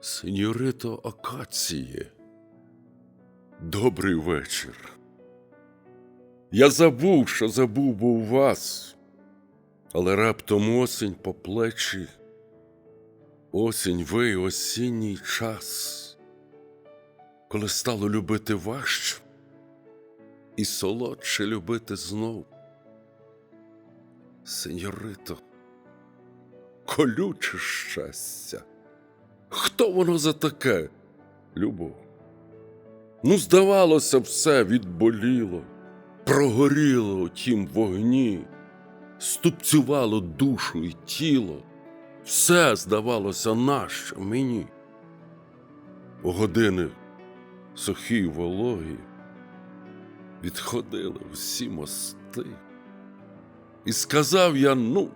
Сеньорито Акаціє, добрий вечір. Я забув, що забув був вас, але раптом осінь по плечі, осінь ви осінній час, коли стало любити важче і солодше любити знов. Сеньорито, колюче щастя. Хто воно за таке, любов? Ну, здавалося, все відболіло, прогоріло у тім вогні, ступцювало душу і тіло, все здавалося нащо мені. У години сухі й вологі відходили всі мости. І сказав я, ну,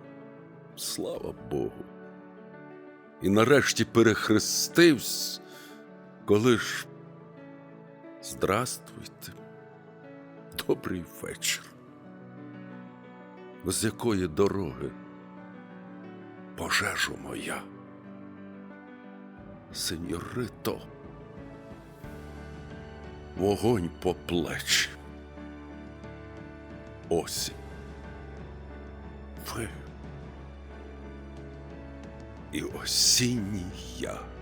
слава Богу. І нарешті перехрестився, коли ж Здравствуйте, добрий вечір. З якої дороги пожежу моя, сеньорито, вогонь по плечі. Осінь. Ви і осінній я.